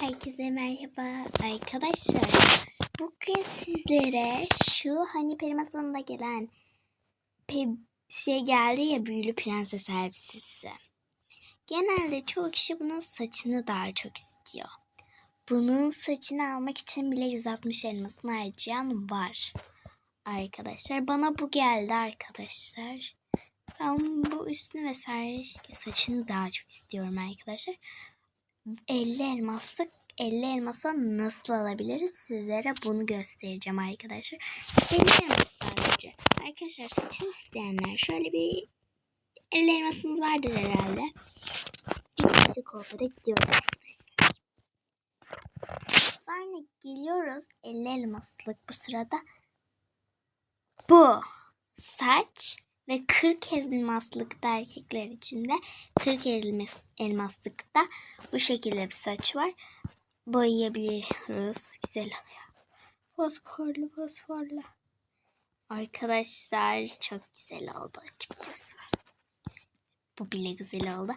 Herkese merhaba arkadaşlar. Bugün sizlere şu hani peri masalında gelen pe şey geldi ya büyülü prenses elbisesi. Genelde çoğu kişi bunun saçını daha çok istiyor. Bunun saçını almak için bile 160 elmasını harcayan var. Arkadaşlar bana bu geldi arkadaşlar. Ben bu üstünü vesaire saçını daha çok istiyorum arkadaşlar. 50 elmaslık 50 elmasa nasıl alabiliriz? Sizlere bunu göstereceğim arkadaşlar. 50 elmas sadece. Arkadaşlar saçını isteyenler şöyle bir 50 elmasımız vardır herhalde. Bir kuaföre gidiyoruz arkadaşlar. Sonra geliyoruz 50 elmaslık bu sırada. Bu saç ve 40 elmaslıkta erkekler için de 40 elmas, elmaslıkta bu şekilde bir saç var. Boyayabiliyoruz. Güzel oluyor. Fosforlu fosforlu. Arkadaşlar çok güzel oldu açıkçası. Bu bile güzel oldu.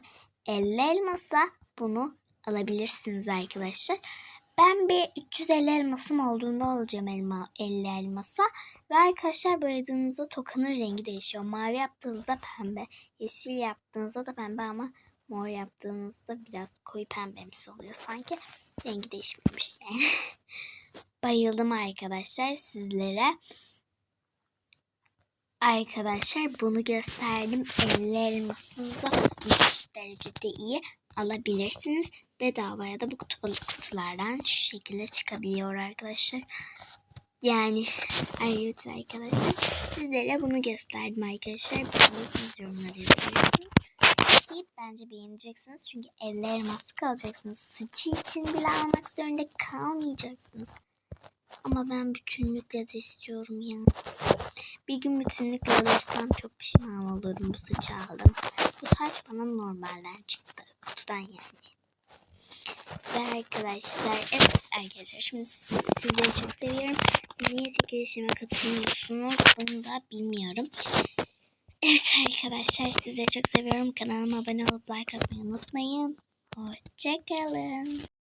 50 elmasa bunu alabilirsiniz arkadaşlar. Ben bir 350 elmasım olduğunda alacağım elma 50 elmasa. Ve arkadaşlar boyadığınızda tokanın rengi değişiyor. Mavi yaptığınızda pembe, yeşil yaptığınızda da pembe ama mor yaptığınızda biraz koyu pembemsi oluyor sanki. Rengi değişmemiş yani. Bayıldım arkadaşlar sizlere. Arkadaşlar bunu gösterdim. 50 elmasınızı 3 derecede iyi alabilirsiniz. Bedavaya da bu kutulardan şu şekilde çıkabiliyor arkadaşlar. Yani evet arkadaşlar sizlere bunu gösterdim arkadaşlar. Bunu siz yorumlara bence beğeneceksiniz. Çünkü 50 elmas kalacaksınız. Saçı için bile almak zorunda kalmayacaksınız. Ama ben bütünlükle de istiyorum ya. Bir gün bütünlükle alırsam çok pişman olurum bu saçı aldım. Bu saç bana normalden çıktı. Kutudan yani. Ve arkadaşlar evet arkadaşlar şimdi sizleri çok seviyorum. Niye çekilişime katılmıyorsunuz onu da bilmiyorum. Evet arkadaşlar sizleri çok seviyorum. Kanalıma abone olup like atmayı unutmayın. Hoşçakalın.